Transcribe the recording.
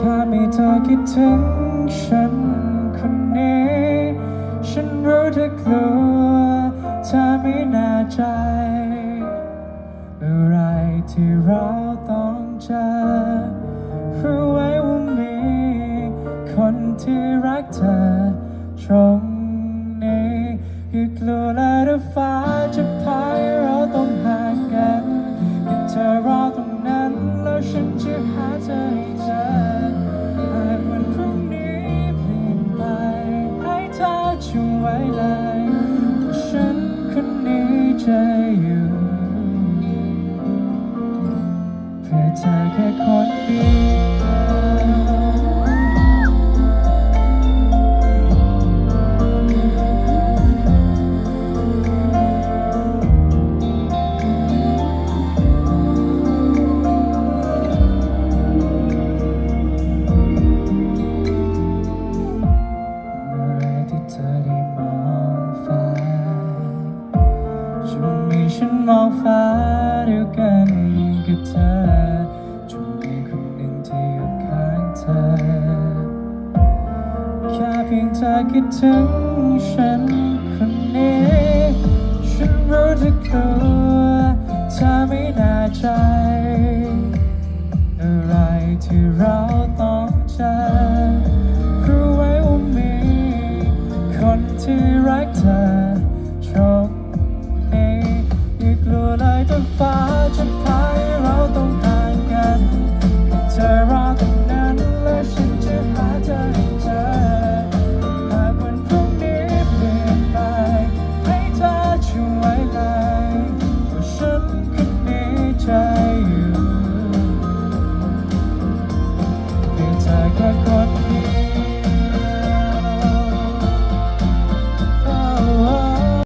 คิดถึงฉันคนนี้ ฉันรู้เธอกลัวเธอไม่แน่ใจ อะไรที่เราต้องเจอรู้ไว้ว่ามีคนที่รักเธอ ช่วยเลยว่าฉันคนนี้จะอยู่ เพื่อเธอแค่คนเดียว อ แค่เพียงเธอคิดถึงฉันคนนี้ ฉันรู้เธอกลัวเธอไม่แน่ใจ อะไรที่เราต้องเจอรู้ไว้ว่ามีคนที่รักเธอ อยู่